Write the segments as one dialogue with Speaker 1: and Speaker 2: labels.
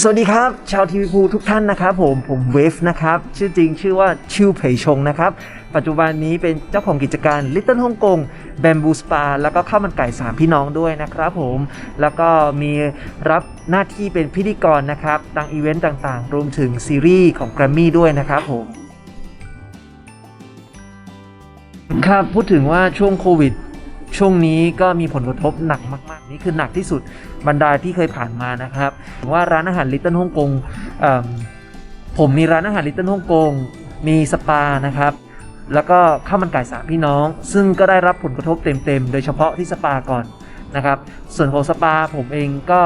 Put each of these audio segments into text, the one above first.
Speaker 1: สวัสดีครับ ชาวทีวีพูทุกท่านนะครับ ผมผมเวฟนะครับ ชื่อจริงชื่อว่าชิวเผยชงนะครับ ปัจจุบันนี้เป็นเจ้าของกิจการ Little ฮ่องกง Bamboo Spa แล้วก็ข้าวมันไก่3พี่น้องด้วยนะครับผมแล้วก็มีรับหน้าที่เป็นพิธีกรนะครับตามอีเวนต์ต่างๆ รวมถึงซีรีส์ของ Grammy ด้วยนะครับผมครับพูดถึงว่าช่วงโควิด ช่วงนี้ก็มีผลกระทบหนักมาก นี่คือหนักที่สุดบรรดาที่เคยผ่านมานะครับว่าร้านอาหารลิตเติ้ลฮ่องกงผมมีร้านอาหารลิตเติ้ลฮ่องกงมีสปานะครับแล้วก็ข้าวมันไก่สามพี่น้อง ซึ่งก็ได้รับผลกระทบเต็มๆ โดยเฉพาะที่สปาก่อนนะครับ ส่วนของสปาผมเองก็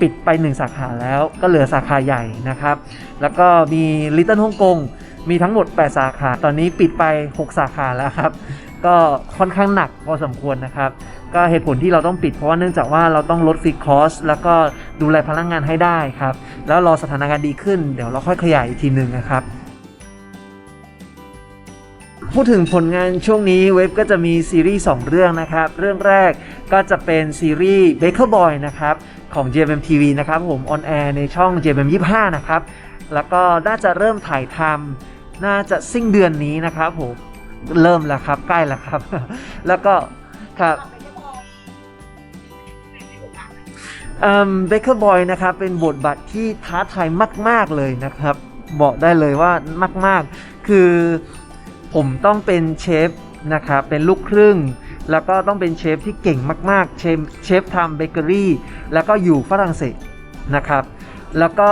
Speaker 1: ปิดไปหนึ่งสาขาแล้วก็เหลือสาขาใหญ่นะครับ แล้วก็มีลิตเติ้ลฮ่องกง มีทั้งหมด 8 สาขา ตอนนี้ปิดไป 6 สาขาแล้วครับ ก็ค่อนข้างหนักพอสมควรนะครับ ก็เหตุผลที่เราต้องปิดเพราะว่าเนื่องจากว่าเราต้องลดฟิกคอสแล้วก็ดูแลพนักงานให้ได้ครับ แล้วรอสถานการณ์ดีขึ้นเดี๋ยวเราค่อยขยายอีกทีหนึ่งนะครับพูดถึงผลงานช่วงนี้เว็บก็จะมีซีรีส์ 2 เรื่องนะครับ เรื่องแรกก็จะเป็นซีรีส์ Baker Boy นะครับ ของ JMM TV นะครับ ผมออนแอร์ในช่อง JMM 25 นะครับ แล้วก็น่าจะเริ่มถ่ายทำ น่าจะสิ้นเดือนนี้นะครับผมเริ่มแล้วครับ ใกล้แล้วครับ แล้วก็ครับเบเกอร์บอยนะครับ เป็นบทบาทที่ท้าทายมาก ๆเลยนะครับ บอกได้เลยว่ามาก ๆ คือผมต้องเป็นเชฟนะครับ เป็นลูกครึ่ง แล้วก็ต้องเป็นเชฟที่เก่งมาก ๆ เชฟเชฟทำเบเกอรี่ แล้วก็อยู่ฝรั่งเศสนะครับ แล้วก็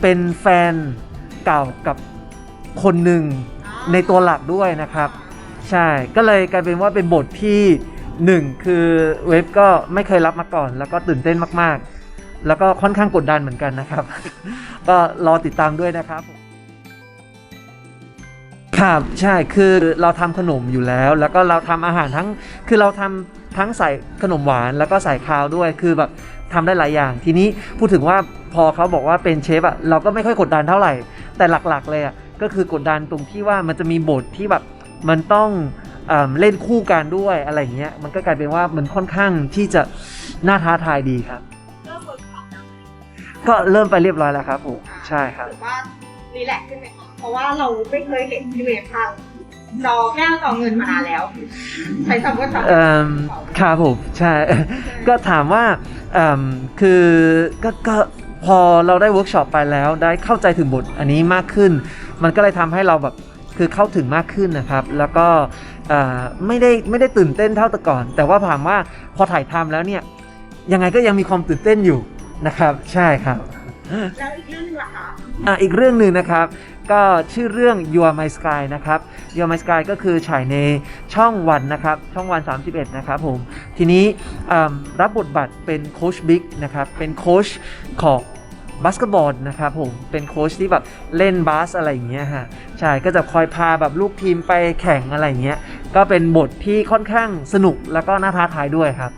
Speaker 1: เป็นแฟนเก่ากับ คนหนึ่งในตัวหลักด้วยนะครับ ใช่ก็เลยกลายเป็นว่าเป็นบทที่หนึ่งคือเว็บก็ไม่เคยรับมาก่อน แล้วก็ตื่นเต้นมากๆ แล้วก็ค่อนข้างกดดันเหมือนกันนะครับ ก็รอติดตามด้วยนะครับครับใช่คือเราทำขนมอยู่แล้ว แล้วก็เราทำอาหารทั้งคือเราทำทั้งใส่ขนมหวานแล้วก็ใส่คาวด้วยคือแบบทำได้หลายอย่าง ทีนี้พูดถึงว่าพอเขาบอกว่าเป็นเชฟอะเราก็ไม่ค่อยกดดันเท่าไหร่ แต่หลักๆเลยอะ ก็คือกดดันตรงที่ว่ามันจะมีบทที่แบบมันต้องเอิ่มเล่นคู่กันด้วยอะไรอย่างเงี้ย มันก็กลายเป็นว่ามันค่อนข้างที่จะน่าท้าทายดีครับ
Speaker 2: เริ่มเวิร์กช็อปแล้ว
Speaker 1: ก็เริ่มไปเรียบร้อยแล้วครับผมใช่ครับ
Speaker 2: ถือว่ารีแลกซ์ขึ้นไหมคะเพราะว่าเราไม่เคยเห็นพี่เวฟทางจอแก้วจอเงินมานานแล้วใช้คำว่าจอ
Speaker 1: เอ่อครับผมใช่ ก็ถามว่าเอิ่มคือก็ก็ พอเราได้เวิร์กช็อปไปแล้ว ได้เข้าใจถึงบทอันนี้มากขึ้น มันก็เลยทำให้เราแบบคือเข้าถึงมากขึ้นนะครับ แล้วก็เอ่อไม่ได้ไม่ได้ตื่นเต้นเท่าแต่ก่อน แต่ว่าถามว่าพอถ่ายทำแล้วเนี่ยยังไงก็ยังมีความตื่นเต้นอยู่นะครับ ใช่ครับ
Speaker 2: แล้วอีกเรื่องหนึงล่ะคะ
Speaker 1: อะอีกเรื่องหนึ่งนะครับ ก็ชื่อเรื่อง You Are My Sky นะครับ You Are My Sky ก็คือฉายในช่องวันนะครับ ช่องวัน 31 นะครับผม ทีนี้อ่ำรับบทบาทเป็นโค้ชบิ๊กนะครับ เป็นโค้ชของ บาสเกตบอลนะครับผมเป็นโค้ชที่แบบเล่นบาสอะไรอย่างเงี้ยฮะใช่ก็จะคอยพาแบบลูกทีมไปแข่งอะไรอย่างเงี้ยก็เป็นบทที่ค่อนข้างสนุกแล้วก็น่าท้าทายด้วยครับ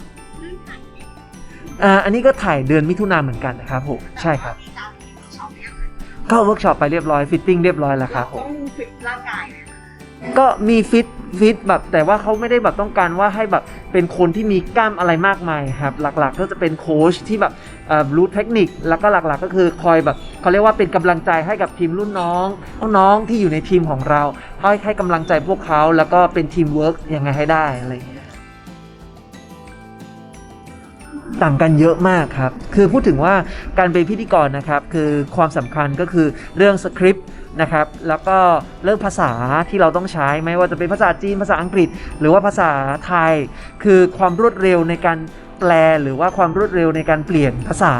Speaker 1: อ่าอันนี้ก็ถ่ายเดือนมิถุนาเหมือนกันนะครับผมใช่ครับ
Speaker 2: มีการเวิร์กช็อปเนี่ย
Speaker 1: ก็เวิร์กช็อปไปเรียบร้อยฟิตติ้งเรียบร้อยแล้วครับผม
Speaker 2: ต้องฟิตร่างกายไหม
Speaker 1: ก็มีฟิตฟิตแบบแต่ว่าเขาไม่ได้แบบต้องการว่าให้แบบเป็นคนที่มีกล้ามอะไรมากมายครับ หลักๆ ก็จะเป็นโค้ชที่แบบรู้เทคนิคแล้วก็หลักๆ ก็คือคอยแบบเขาเรียกว่าเป็นกำลังใจให้กับทีมรุ่นน้องน้องที่อยู่ในทีมของเราให้ให้กำลังใจพวกเขาแล้วก็เป็นทีมเวิร์กยังไงให้ได้อะไรอย่างเงี้ย ต่างกันเยอะมากครับ คือพูดถึงว่าการเป็นพิธีกรนะครับ คือความสำคัญก็คือเรื่องสคริปต์นะครับ แล้วก็เรื่องภาษาที่เราต้องใช้ไม่ว่าจะเป็นภาษาจีนภาษาอังกฤษ หรือว่าภาษาไทย คือความรวดเร็วในการแปลหรือว่าความรวดเร็วในการเปลี่ยนภาษา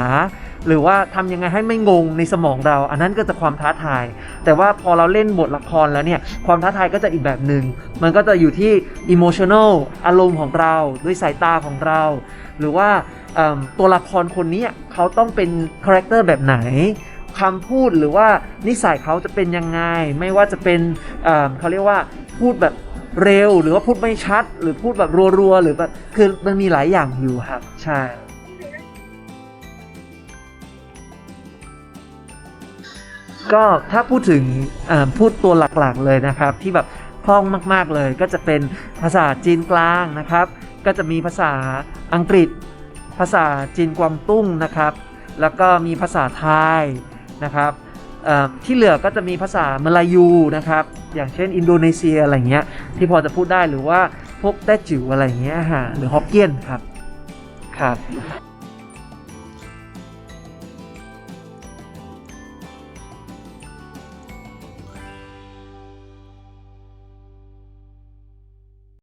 Speaker 1: หรือว่าทำยังไงให้ไม่งงในสมองเรา อันนั้นก็จะความท้าทาย แต่ว่าพอเราเล่นบทละครแล้วเนี่ยความท้าทายก็จะอีกแบบหนึง่งมันก็จะอยู่ที่ emotional อารมณ์ของเรา ด้วยสายตาของเรา หรือว่า ตัวละครคนนี้เขาต้องเป็นคาแรคเตอร์แบบไหนคำพูดหรือว่านิสัยเขาจะเป็นยังไง ไม่ว่าจะเป็นเเขาเรียกว่าพูดแบบเร็ว หรือว่าพูดไม่ชัด หรือพูดแบบรัวๆหรือแบบคือมันมีหลายอย่างอยู่ครับใช่ก็ถ้าพูดถึงพูดตัวหลักๆเลยนะครับ ที่แบบคล่องมากๆเลย ก็จะเป็นภาษาจีนกลางนะครับ ก็จะมีภาษาอังกฤษ ภาษาจีนกวางตุ้งนะครับ แล้วก็มีภาษาไทยนะครับที่เหลือก็จะมีภาษามลายูนะครับ อย่างเช่นอินโดนีเซียอะไรเงี้ยที่พอจะพูดได้หรือว่าพวกแต้จิ๋วอะไรเงี้ยฮะหรือฮอกเกี้ยนครับครับ